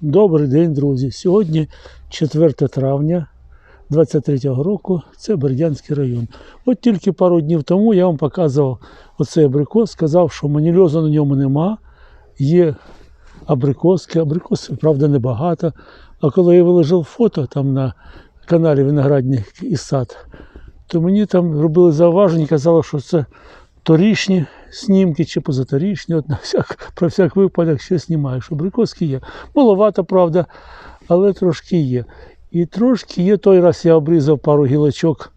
Добрий день, друзі. Сьогодні 4 травня 23-го року. Це Бердянський район. От тільки пару днів тому я вам показував оцей абрикос, сказав, що манільозу на ньому нема. Є абрикоски. Абрикосів, правда, небагато. А коли я виложив фото там на каналі Виноградник і сад, то мені там робили зауваження, казали, що це торічні знімки чи позаторічні. От на всяк, про всяк випадок ще знімаєш. Абрикоски є. Маловато, правда, але трошки є. І трошки є. Той раз я обрізав пару гілочок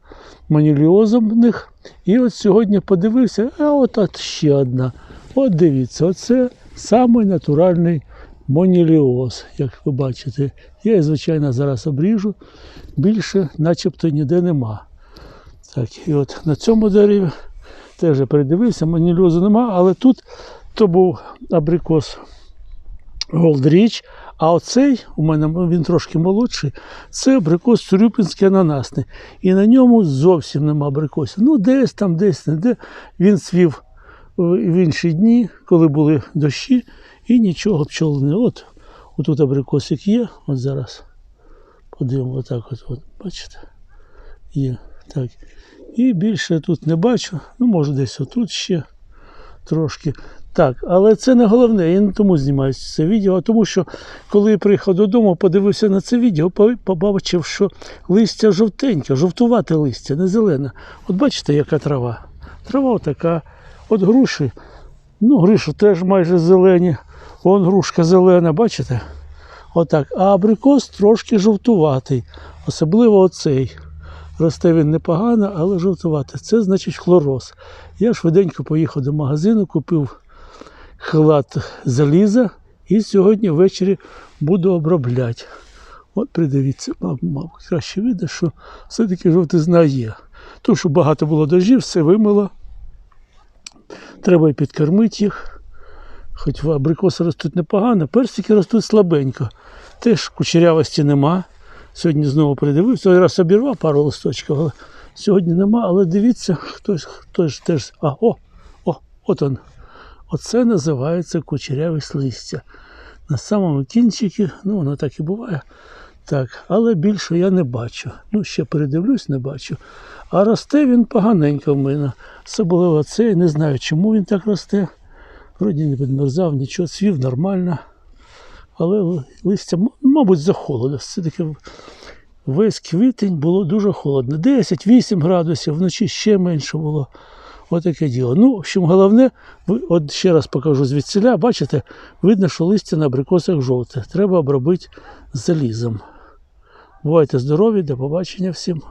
маніліозомних. І от сьогодні подивився, а от, от ще одна. От дивіться, оце самий натуральний моніліоз, як ви бачите. Я звичайно, зараз обріжу. Більше начебто ніде нема. Так, і от на цьому дереві теж я передивився, маніліозу нема, але тут то був абрикос Голдріч, а оцей, у мене він трошки молодший, це абрикос Цурюпінський ананасний. І на ньому зовсім нема абрикосів. Ну, десь там, десь не де. Він цвів е, в інші дні, коли були дощі, і нічого пчоли не. От, отут абрикосик є, от зараз подивимо, отак от, от бачите? Є. Так. І більше тут не бачу. Ну, може, десь отут ще трошки. Так, але це не головне. Я не тому знімаю це відео, а тому що коли я приїхав додому, подивився на це відео, побачив, що листя жовтеньке, жовтувате листя, не зелене. От бачите, яка трава? Трава така. От груші. Ну, груші теж майже зелені. Вон грушка зелена, бачите? Отак. А абрикос трошки жовтуватий. Особливо оцей. Росте він непогано, але жовтуватий. Це значить хлороз. Я швиденько поїхав до магазину, купив халат заліза і сьогодні ввечері буду обробляти. От придивіться, мабуть, краще видно, що все-таки жовтизна є. Тому що багато було дождів, все вимило. Треба і підкормити їх. Хоч абрикоси ростуть непогано, персики ростуть слабенько. Теж кучерявості нема. Сьогодні знову придивився. Той раз обірвав пару листочків, але сьогодні нема. Але дивіться, хтось, хтось теж. А, о, о, от он. Оце називається кучерявість листя. На самому кінчикі, ну воно так і буває. Так, але більше я не бачу. Ну, ще передивлюсь, не бачу. А росте він поганенько в мене. Особливо цей, не знаю, чому він так росте. Вроді не підмерзав, нічого, цвів нормально. Але листя, мабуть, за холоду. Все-таки весь квітень було дуже холодно. 10-8 градусів, вночі ще менше було. Отаке діло. Ну, в общем, головне, от ще раз покажу звідсіля, бачите, видно, що листя на абрикосах жовте. Треба обробити залізом. Бувайте здорові, до побачення всім.